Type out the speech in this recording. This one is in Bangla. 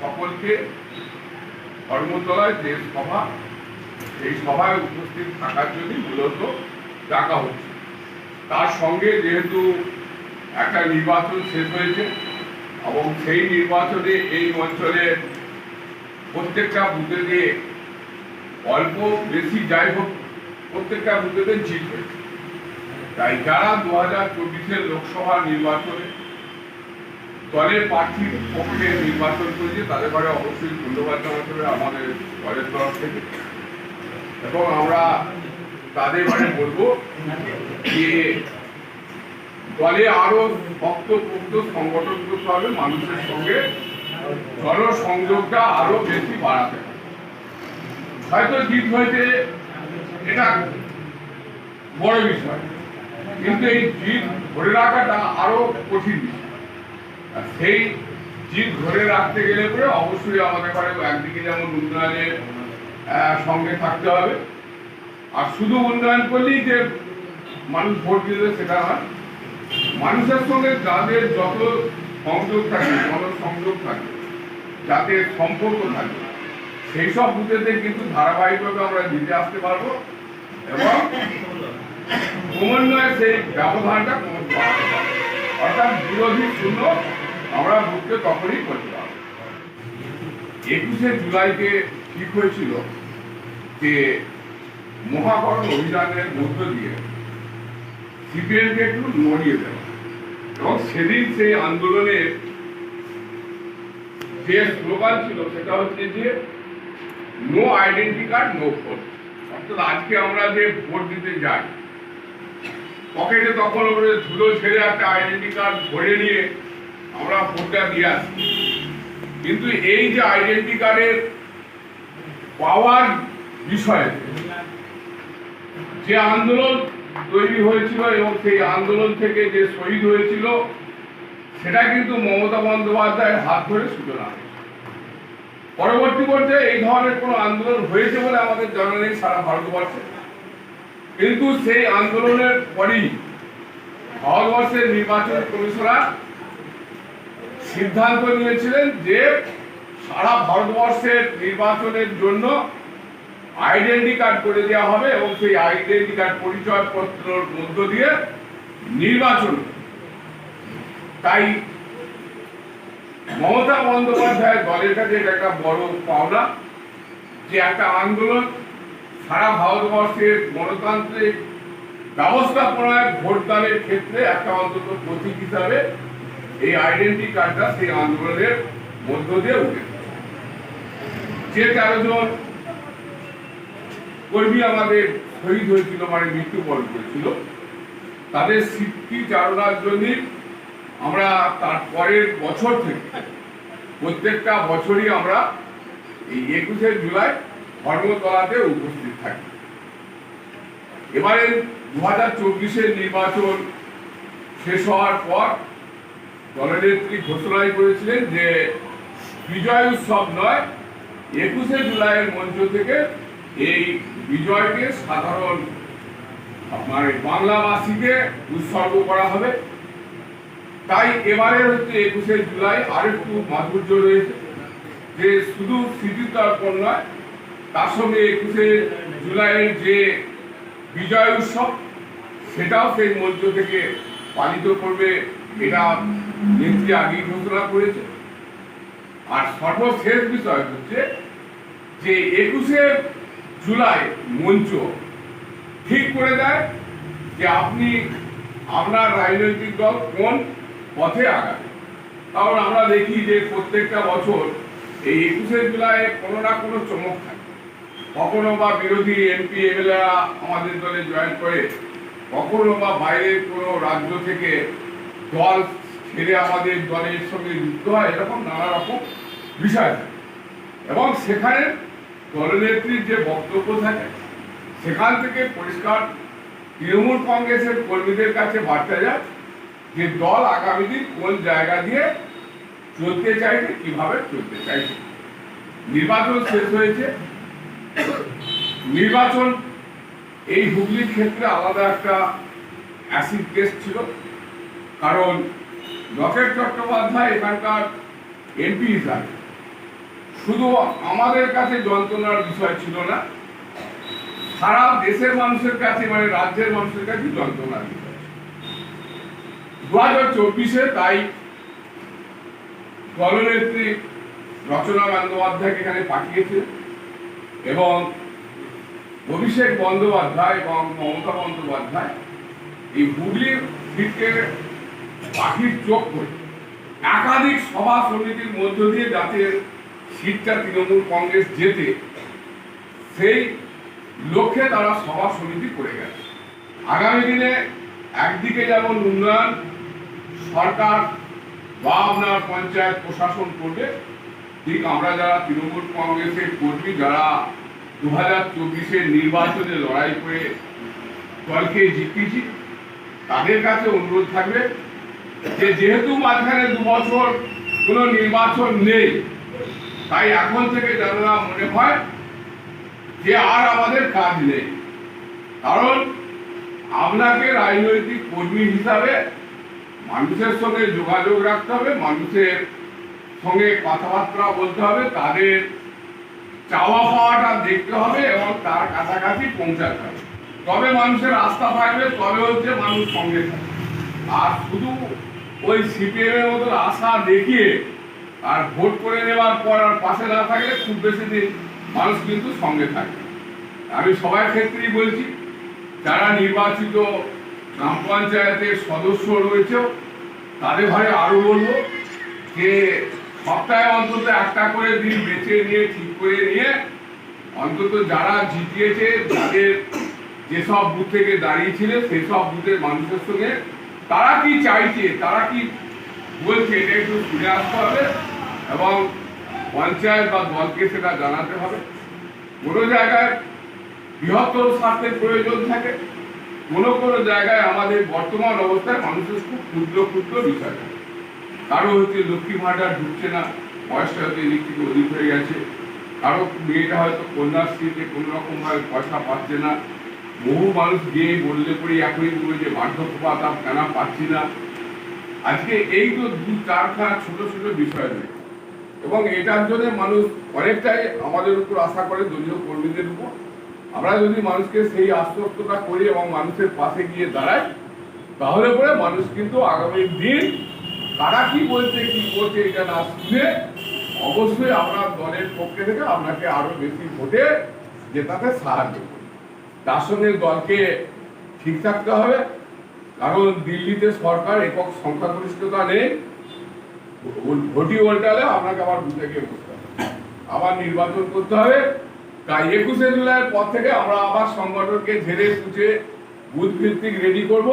সকলকে ধর্মতলায় যে সভা এই সভায় উপস্থিত থাকার জন্য মূলত ডাকা হচ্ছে। তার সঙ্গে যেহেতু একটা নির্বাচন শেষ হয়েছে, এবং সেই নির্বাচনে এই অঞ্চলের প্রত্যেকটা বুথে দিয়ে অল্প বেশি যাই হোক, প্রত্যেকটা বুথেতে জিত হয়েছে। তাই যারা দু হাজার চব্বিশের লোকসভা নির্বাচনে দলের প্রার্থীর পক্ষে নির্বাচন করেছে, তাদের পরে অবশ্যই ধন্যবাদ জানাতে হবে আমাদের দলের তরফ থেকে। এবং আমরা তাদের মানে বলব যে দলে আরও ভক্তপুক্ত সংগঠন করতে হবে, মানুষের সঙ্গে জনসংযোগটা আরও বেশি বাড়াতে হয়তো জিত হয়েছে, এটা বড় বিষয়। কিন্তু এই জিত ধরে রাখাটা আরও কঠিন বিষয়। আর সেই জিত ধরে রাখতে গেলে পরে অবশ্যই আমাদের পারে একদিকে যেমন উন্নয়নের সঙ্গে থাকতে হবে। আর শুধু উন্নয়ন করলেই যে মানুষ ভোট দিবে সেটা নয়। মানুষের সঙ্গে যাদের যত সংযোগ থাকে, জনসংযোগ থাকে যাতে সম্পর্ক থাকে, সেই সব বুথেতে কিন্তু ধারাবাহিকভাবে আমরা জিতে আসতে পারব এবং ক্রমান্বয়ে সেই ব্যবধানটা কমতে পারব অর্থাৎ বিরোধী শূন্য আমরা বুথকে তখনই করতে পারব। একুশে জুলাইকে ঠিক হয়েছিল যে মহাকরণ অভিযানের মধ্য দিয়ে সিপিএমকে একটু নড়িয়ে দেওয়া। এবং সেদিন সেই আন্দোলনের যে স্লোগান ছিল সেটা হচ্ছে যে no identity card no vote অর্থাৎ আজকে আমরা যে ভোট দিতে যাই, পকেটে তখন ধুলো ছেড়ে একটা আইডেন্টি কার্ড ভরে নিয়ে আমরা ভোটটা দিয়ে আসি। কিন্তু এই যে আইডেন্টি কার্ডের পাওয়ার বিষয়ে যে আন্দোলন তৈরি হয়েছিল এবং সেই আন্দোলন থেকে যে শহীদ হয়েছিল, সেটা কিন্তু মমতা বন্দ্যোপাধ্যায়ের হাত ধরে সূচনা পরবর্তী পর্যায়ে এই ধরনের কোনো আন্দোলন হয়েছে বলে আমাদের জানা নেই সারা ভারতবর্ষে। কিন্তু সেই আন্দোলনের পরই ভারতবর্ষের নির্বাচন কমিশনার সিদ্ধান্ত নিয়েছিলেন যে সারা ভারতবর্ষের নির্বাচনের জন্য আইডেন্টি কার্ড করে দেওয়া হবে এবং সেই আইডেন্টি কার্ড পরিচয়পত্রের মধ্য দিয়ে নির্বাচন। তাই মমতা বন্দ্যোপাধ্যায়ের দলের কাছে এটা একটা বড় পাওনা যে একটা আন্দোলন সারা ভারতবর্ষের গণতান্ত্রিক ব্যবস্থাপনায় ভোটদানের ক্ষেত্রে একটা অন্তত প্রতীক হিসাবে এই আইডেন্টি কার্ডটা সেই আন্দোলনের মধ্য দিয়ে উঠে। যে তেরো জন কর্মী আমাদের শহীদ হয়েছিল মানে মৃত্যুবরণ করেছিল, তাদের স্মৃতি চারণার জন্য আমরা তার পরের বছর থেকে প্রত্যেকটা বছরই আমরা এই একুশে জুলাই ধর্মতলাতে উপস্থিত থাকি। এবারে দু হাজার নির্বাচন শেষ হওয়ার পর দলনেত্রী ঘোষণাই করেছিলেন যে বিজয় উৎসব নয়, একুশে জুলাইয়ের মঞ্চ থেকে এই বিজয়কে সাধারণ মানে বাংলাবাসীকে উৎসর্গ করা হবে। তাই এবারে হচ্ছে একুশে জুলাই আরেকটু মাধুর্য রয়েছে যে শুধু স্মৃতি তর্পণ নয়, তার সঙ্গে একুশে জুলাইয়ের যে বিজয় উৎসব, সেটাও সেই মঞ্চ থেকে পালিত করবে, এটা নেত্রী আগেই ঘোষণা করেছে। আর সর্বশেষ বিষয় হচ্ছে যে একুশে জুলাই মঞ্চ ঠিক করে দেয় যে আপনি আপনার রাজনৈতিক দল কোন পথে আগাবে কারণ আমরা দেখি যে প্রত্যেকটা বছর এই একুশে জুলাই কোনো না কোনো চমক থাকে। কখনো বা বিরোধী এমপি, এমএলএরা আমাদের দলে জয়েন করে, কখনো বা বাইরের কোনো রাজ্য থেকে দল ছেড়ে আমাদের দলের সঙ্গে যুক্ত হয়, এরকম নানা রকম বিষয়। এবং সেখানে দলনেত্রীর যে বক্তব্য থাকে, সেখান থেকে পরিষ্কার তৃণমূল কংগ্রেসের কর্মীদের কাছে বার্তা যায় যে দল আগামী দিন কোন জায়গা দিয়ে চলতে চাইছে, কীভাবে চলতে চাইছে। নির্বাচন শেষ হয়েছে। নির্বাচন, এই হুগলির ক্ষেত্রে আলাদা একটা অ্যাসিড কেস ছিল। কারণ লকেট চট্টোপাধ্যায় এখানকার এমপি হিসাবে। শুধু আমাদের কাছে যন্ত্রণার বিষয় ছিল না, সারা দেশের মানুষের কাছে মানে রাজ্যের মানুষের কাছে যন্ত্রণার বিষয় দু হাজার চব্বিশে তাই দলনেত্রী রচনা বন্দ্যোপাধ্যায়কে এখানে পাঠিয়েছে এবং অভিষেক বন্দ্যোপাধ্যায় এবং মমতা বন্দ্যোপাধ্যায় এই হুগলির সিটকে পাখির চোখ করে একাধিক সভা সমিতির মধ্য দিয়ে যাতে সিটটা তৃণমূল কংগ্রেস জেতে, সেই লক্ষ্যে তারা সভা সমিতি করে গেছে। আগামী দিনে একদিকে যেমন উন্নয়ন, সরকার বা আপনার পঞ্চায়েত প্রশাসন করবে, ঠিক আমরা যারা তৃণমূল কংগ্রেসের কর্মী, যারা দু হাজার চব্বিশের নির্বাচনে লড়াই করে দলকে জিতিয়েছি, তাদের কাছে অনুরোধ থাকবে যে যেহেতু মাঝখানে দু বছর কোনো নির্বাচন নেই, তাই এখন থেকে যেন না মনে হয় যে আর আমাদের কাজ নেই। কারণ আপনাকে রাজনৈতিক কর্মী হিসাবে মানুষের সঙ্গে যোগাযোগ রাখতে হবে, মানুষের সঙ্গে কথাবার্তা বলতে হবে, তাদের চাওয়া পাওয়াটা দেখতে হবে এবং তার কাছাকাছি পৌঁছাতে হবে। তবে মানুষের আস্থা থাকবে, তবে হচ্ছে মানুষ সঙ্গে থাকবে। আর শুধু ওই সিপিএম এর মতো আশা দেখিয়ে আর ভোট করে নেওয়ার পর আর পাশে না থাকলে খুব বেশি দিন মানুষ কিন্তু সঙ্গে থাকে আমি সবার ক্ষেত্রেই বলছি, যারা নির্বাচিত গ্রাম পঞ্চায়েতের সদস্য রয়েছে তাদের ভাই আরও বলব যে সপ্তাহে অন্তত একটা করে দিন বেছে নিয়ে, ঠিক করে নিয়ে অন্তত যারা জিতিয়েছে, যাদের যেসব বুথ থেকে দাঁড়িয়েছিল সেসব বুথের মানুষের সঙ্গে তারা কি চাইছে, তারা কি বলছে, এটা একটু শুনে আসতে হবে এবং পঞ্চায়েত বা দলকে সেটা জানাতে হবে। কোনো জায়গায় বৃহত্তর স্বার্থের প্রয়োজন থাকে, কোনো কোনো জায়গায় আমাদের বর্তমান অবস্থায় মানুষের খুব ক্ষুদ্র ক্ষুদ্র বিষয় কারও হচ্ছে লক্ষ্মী ভাণ্ডার ঢুকছে না, বয়সটা হয়তো এদিক থেকে অধিক হয়ে গেছে, কারও মেয়েটা হয়তো কন্যাশ্রীতে কোনো রকম ভাবে পয়সা পাচ্ছে না বহু মানুষ গিয়ে বললে পরে এখনই বলবে যে বার্ধক্য ভাতা কেন পাচ্ছি না? আজকে এই তো দু চারখানা ছোট ছোট বিষয় রয়েছে এবং এটার জন্য মানুষ অনেকটাই আমাদের উপর আশা করে, দলীয় কর্মীদের উপর। আমরা যদি মানুষকে সেই আশ্বস্ততা করি এবং মানুষের পাশে গিয়ে দাঁড়াই, তাহলে পরে মানুষ কিন্তু আগামী দিন তারা কি বলছে, কি করছে এটা না শুনে অবশ্যই আপনার দলের পক্ষে থেকে আপনাকে আরও বেশি ভোটে জেতাতে সাহায্য তার সঙ্গে দলকে ঠিক থাকতে হবে, কারণ দিল্লিতে সরকার একক সংখ্যাগরিষ্ঠতা নেই, ভোটি উল্টালে আপনাকে আবার বুঝে গিয়ে বসতে হবে। আবার নির্বাচন করতে হবে, তাই একুশে জুলাইয়ের পর থেকে আমরা আবার সংগঠনকে ঝেড়ে পুঁচে বুথ ভিত্তিক রেডি করব।